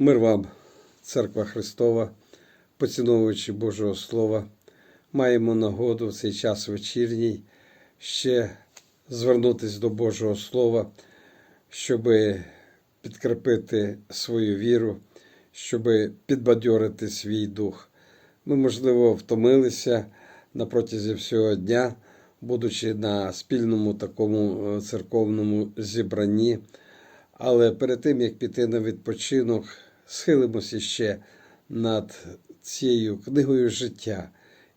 Мир вам, Церква Христова, поціновуючи Божого Слова, маємо нагоду в цей час вечірній ще звернутися до Божого Слова, щоб підкріпити свою віру, щоб підбадьорити свій дух. Ми, можливо, втомилися на протязі всього дня, будучи на спільному такому е, церковному зібранні. Але перед тим, як піти на відпочинок, схилимося ще над цією книгою життя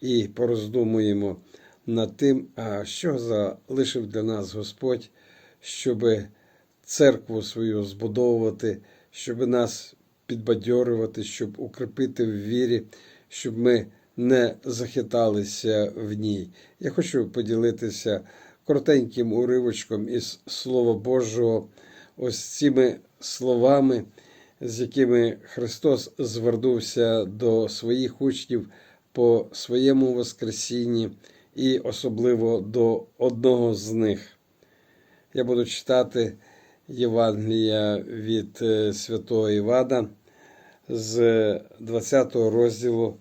і пороздумуємо над тим, а що залишив для нас Господь, щоб церкву свою збудовувати, щоб нас підбадьорювати, щоб укріпити в вірі, щоб ми не захиталися в ній. Я хочу поділитися коротеньким уривочком із Слова Божого, ось цими словами, з якими Христос звернувся до своїх учнів по своєму Воскресінні і особливо до одного з них. Я буду читати Євангелія від е, святого Івана з 20 розділу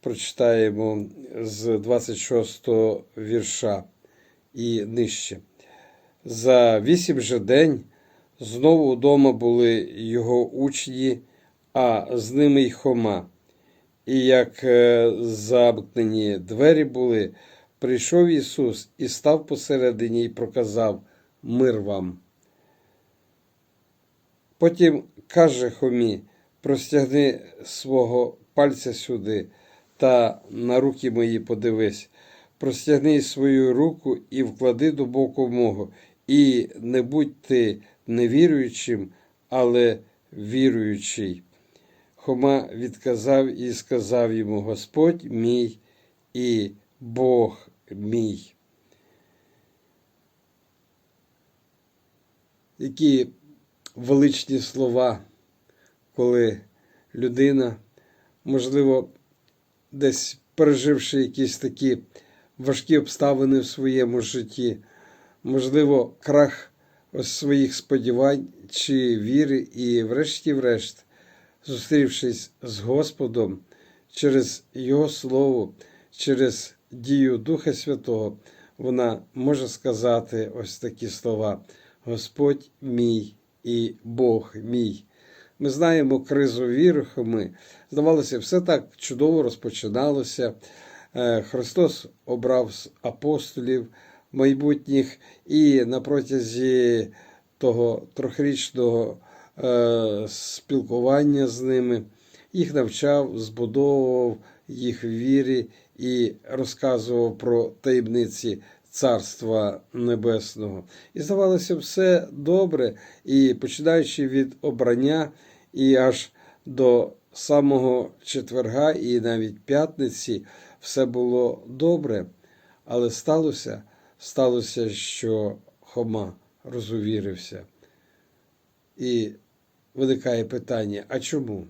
прочитаємо з 26 вірша і нижче. За вісім же день знову вдома були його учні, а з ними й Хома. І як е, замкнені двері були, прийшов Ісус і став посередині і проказав Мир вам. Потім каже Хомі, простягни свого пальця сюди та на руки мої подивись, простягни свою руку і вклади до боку мого, і не будь ти невіруючим, але віруючий. Хома відказав і сказав йому Господь мій і Бог мій. Які величні слова, коли людина, можливо, десь переживши якісь такі важкі обставини в своєму житті, можливо, крах своїх сподівань чи віри, і, врешті-врешт, зустрівшись з Господом через Його Слово, через дію Духа Святого, вона може сказати ось такі слова: Господь мій і Бог мій. Ми знаємо кризу віри Хоми. Здавалося, все так чудово розпочиналося. Е, Христос обрав апостолів майбутніх і на протязі того трьохрічного е, спілкування з ними їх навчав, збудовував їх в вірі і розказував про таємниці Царства Небесного. І здавалося, все добре, і починаючи від обрання і аж до самого четверга, і навіть п'ятниці, все було добре, але сталося, сталося, що Хома розувірився. І виникає питання: а чому?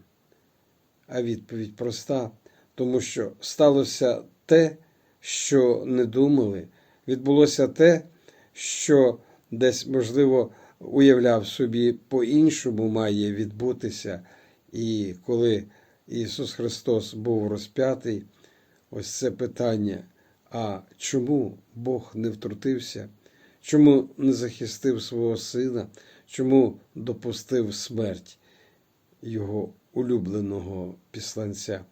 А відповідь проста, тому що сталося те, що не думали, відбулося те, що десь, можливо, уявляв собі по-іншому має відбутися. І коли Ісус Христос був розп'ятий, ось це питання: а чому Бог не втрутився? Чому не захистив свого сина? Чому допустив смерть його улюбленого післанця?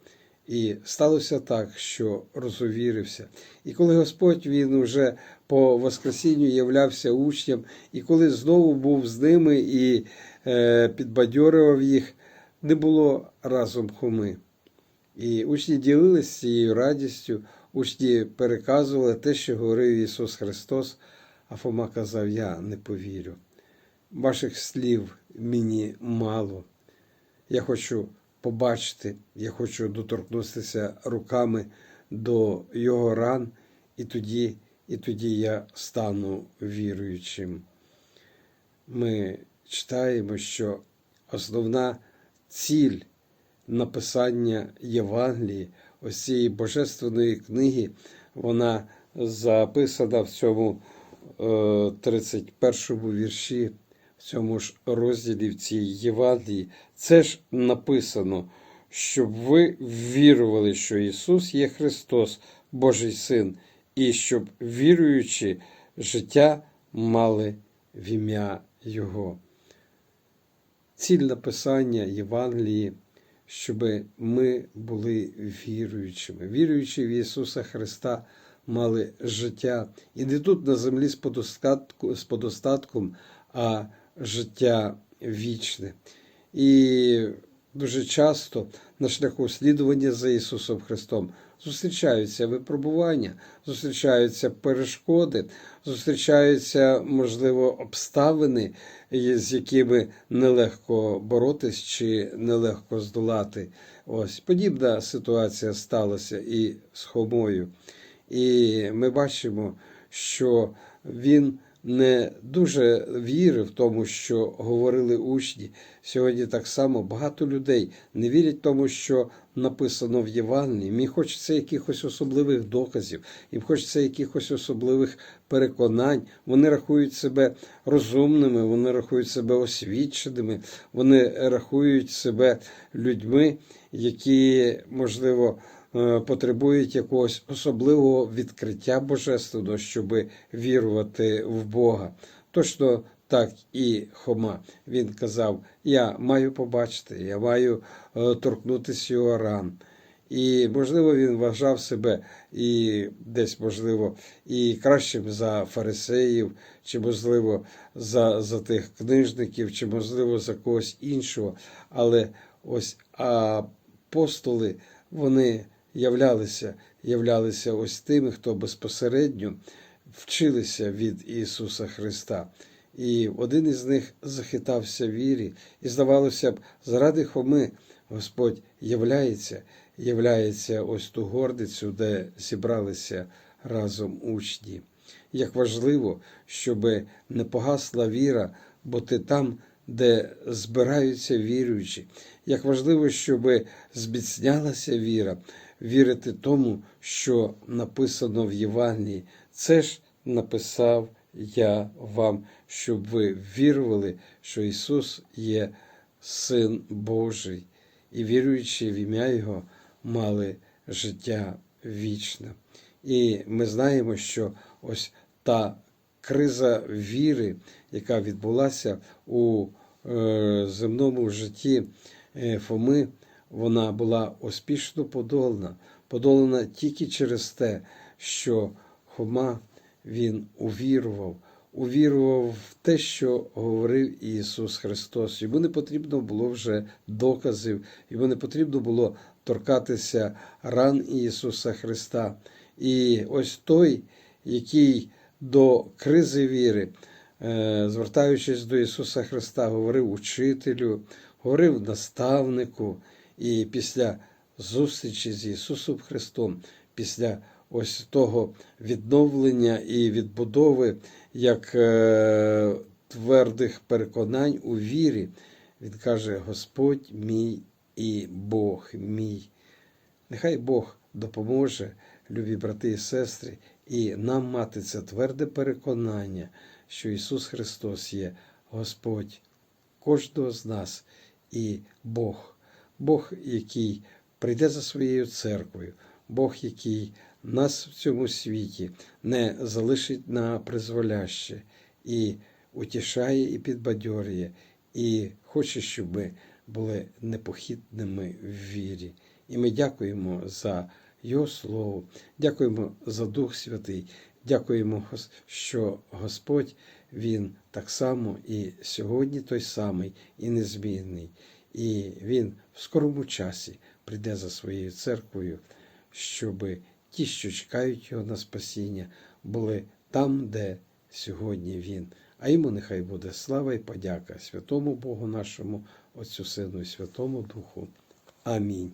І сталося так, що розувірився. І коли Господь він уже по Воскресінню являвся учням, і коли знову був з ними і е, підбадьорював їх, не було разом хуми. І учні ділилися цією радістю, учні переказували те, що говорив Ісус Христос, а Фома казав: Я не повірю. Ваших слів мені мало. Я хочу побачити, я хочу доторкнутися руками до його ран, і тоді, і тоді я стану віруючим. Ми читаємо, що основна ціль написання Євангелії, ось цієї божественної книги, вона записана в цьому е, 31 вірші, в цьому ж розділі в цій Євангелії. Це ж написано, щоб ви вірували, що Ісус є Христос, Божий Син, і щоб віруючи життя мали в ім'я Його. Ціль написання Євангелії, щоб ми були віруючими, віруючи в Ісуса Христа, мали життя і не тут на землі з подостатком, а життя вічне. І дуже часто на шляху слідування за Ісусом Христом зустрічаються випробування, зустрічаються перешкоди, зустрічаються, можливо, обставини, з якими нелегко боротись чи нелегко здолати. Ось подібна ситуація сталася і з Хомою. І ми бачимо, що він не дуже вірив в тому, що говорили учні. Сьогодні так само багато людей не вірять тому, що написано в Євангелії. Їм хочеться якихось особливих доказів, їм хочеться якихось особливих переконань. Вони рахують себе розумними, вони рахують себе освіченими, вони рахують себе людьми, які, можливо, потребують якогось особливого відкриття божественного, щоб вірувати в Бога. Точно так і Хома. Він казав: Я маю побачити, я маю е, торкнутися його ран. І, можливо, він вважав себе і десь, можливо, і кращим за фарисеїв, чи, можливо, за, за тих книжників, чи, можливо, за когось іншого. Але ось апостоли, вони являлися, являлися ось тими, хто безпосередньо вчилися від Ісуса Христа. І один із них захитався вірі, і, здавалося б, заради Хоми Господь являється, являється ось ту гордицю, де зібралися разом учні. Як важливо, щоб не погасла віра, бо ти там, де збираються віруючі. Як важливо, щоб зміцнялася віра, вірити тому, що написано в Євангелії. Це ж написав я вам, щоб ви вірували, що Ісус є Син Божий, і віруючи в ім'я Його, мали життя вічне. І ми знаємо, що ось та криза віри, яка відбулася у е, земному житті е, Фоми, вона була успішно подолана, подолана тільки через те, що Хома він увірував, увірував в те, що говорив Ісус Христос. Йому не потрібно було вже доказів, йому не потрібно було торкатися ран Ісуса Христа. І ось той, який до кризи віри, е, звертаючись до Ісуса Христа, говорив учителю, говорив наставнику, і після зустрічі з Ісусом Христом, після ось того відновлення і відбудови як е, твердих переконань у вірі. Він каже: Господь мій і Бог мій. Нехай Бог допоможе, любі брати і сестри, і нам мати це тверде переконання, що Ісус Христос є Господь кожного з нас і Бог, Бог, який прийде за своєю церквою, Бог, який нас в цьому світі не залишить на призволяще і утішає і підбадьорює, і хоче, щоб ми були непохитними в вірі. І ми дякуємо за Його Слово, дякуємо за Дух Святий, дякуємо, що Господь Він так само і сьогодні той самий, і незмінний. І Він в скорому часі прийде за своєю церквою, щоб ті, що чекають його на спасіння, були там, де сьогодні Він. А йому нехай буде слава і подяка святому Богу нашому, Отцю Сину і Святому Духу. Амінь.